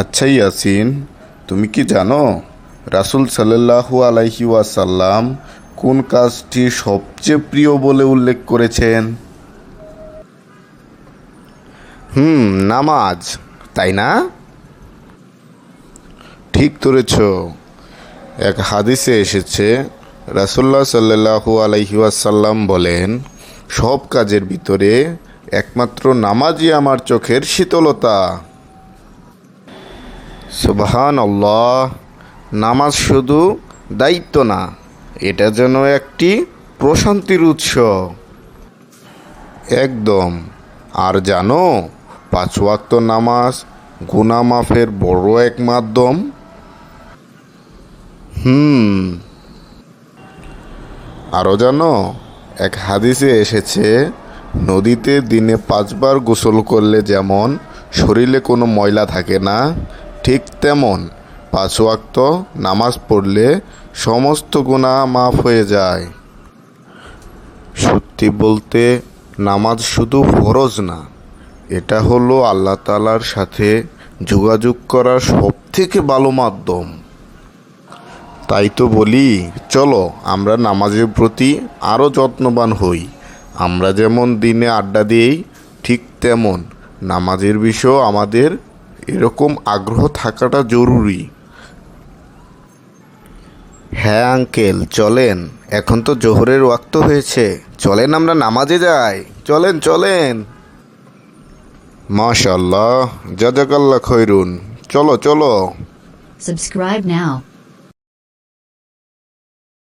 আচ্ছা ইয়াসিন, তুমি কি জানো রাসুল সাল্লাহু আলাইহি ওয়াসাল্লাম কোন কাজটি সবচেয়ে প্রিয় বলে উল্লেখ করেছেন? হুম, নামাজ, তাই না? ঠিক ধরেছ। এক হাদিসে এসেছে রাসুল্লাহ সাল্লাহু আলাইহি ওয়াসাল্লাম বলেন, সব কাজের ভিতরে একমাত্র নামাজই আমার চোখের শীতলতা। সুবহান আল্লাহ নামাজ শুধু দায়িত্ব না, এটা যেন একটি প্রশান্তির উৎস। একদম। আর জানো, পাঁচ ওয়াক্ত নামাজ গুনা মাফের বড় এক মাধ্যম। হুম। আরও জানো, এক হাদিসে এসেছে, নদীতে দিনে পাঁচবার গোসল করলে যেমন শরীরে কোনো ময়লা থাকে না ঠিক তেমন। পাঁচ ওয়াক্ত নামাজ পড়লে সমস্ত গুণা মাফ হয়ে যায়। সত্যি বলতে নামাজ শুধু ফরজ না, এটা হলো আল্লাহ তালার সাথে যোগাযোগ করার সব থেকে ভালো মাধ্যম। তাই তো বলি, চলো আমরা নামাজের প্রতি আরও যত্নবান হই। আমরা যেমন দিনে আড্ডা দিই, ঠিক তেমন নামাজের বিষয়েও আমাদের এরকম আগ্রহ থাকাটা জরুরি। হ্যাঁ আঙ্কেল, চলেন। এখন তো জোহরের ওয়াক্ত হয়েছে। চলেন, আমরা নামাজে যাই। চলেন চলেন। মাশাল্লাহ জাজাকাল্লা খৈরুন চলো চলো। Subscribe now.